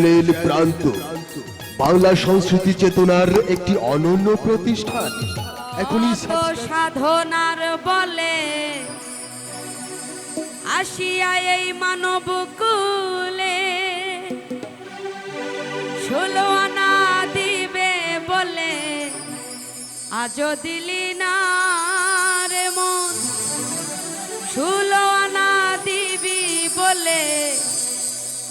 Channel প্রান্ত। বাংলা সংস্কৃতি চেতনার একটি অনন্য প্রতিষ্ঠান। এখন সাধনার বলে আসিয়া এই মানব কুলে। ষোলো না দিবে বলে আজ দিলি না রে মন। ষোলো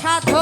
সাধু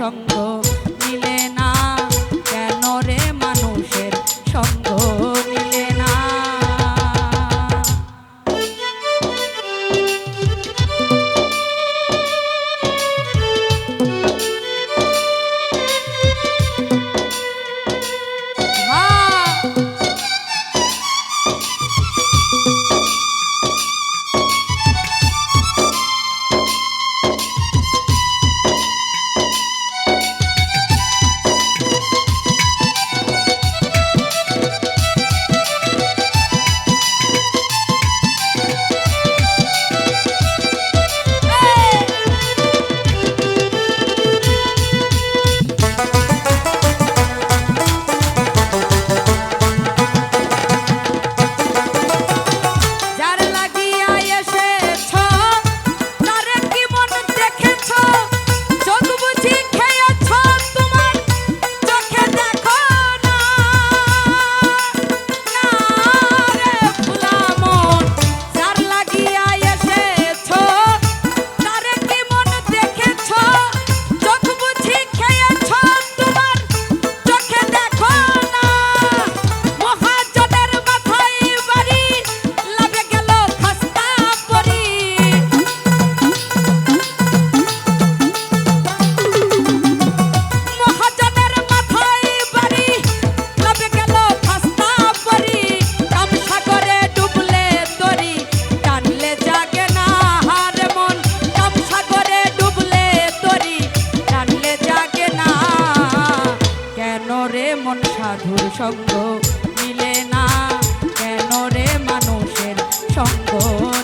伤口。রে মন সাধুর সঙ্গ? মিলে না কেন রে মানুষের সঙ্গ?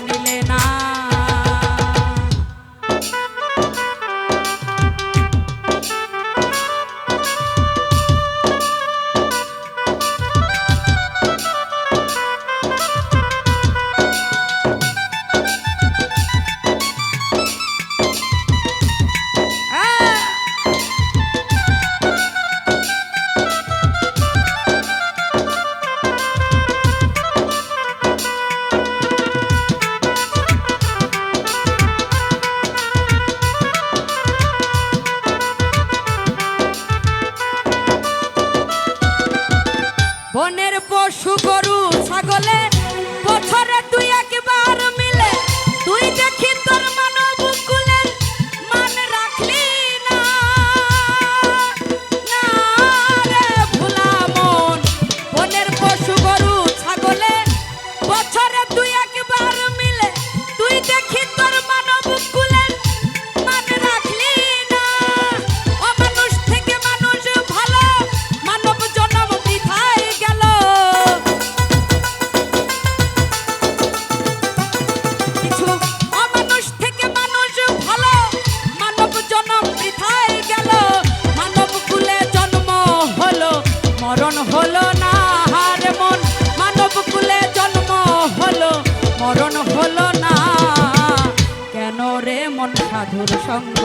সাধুর সঙ্গ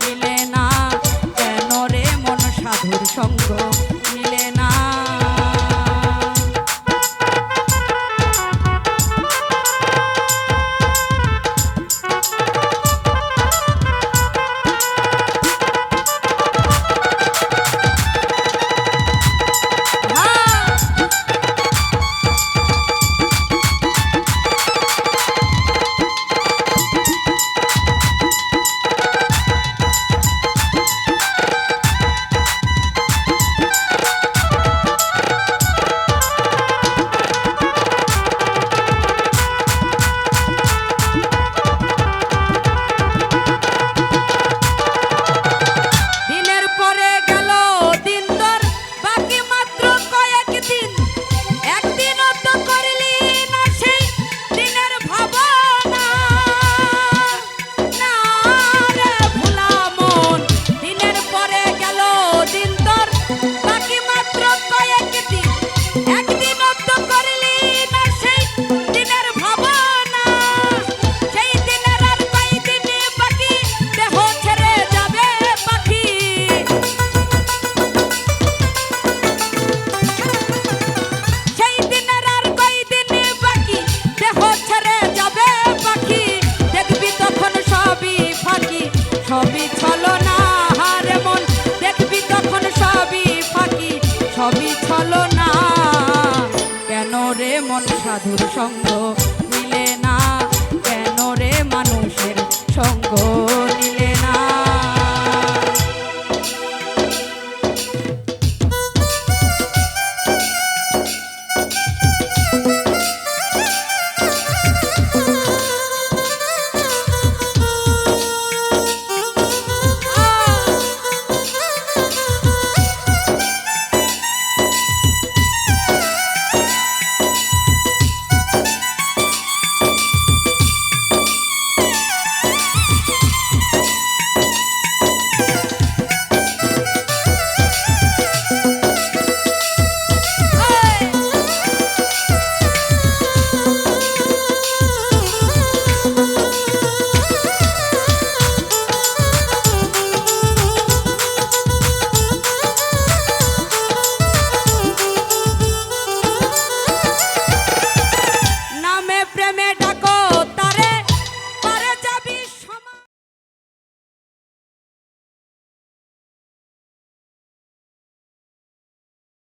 মিলে না। কেন রে মন সাধুর সঙ্গ? সবই ছল না কেন রে মন সাধুর সঙ্গ মিলে না? কেন রে মানুষের সঙ্গ?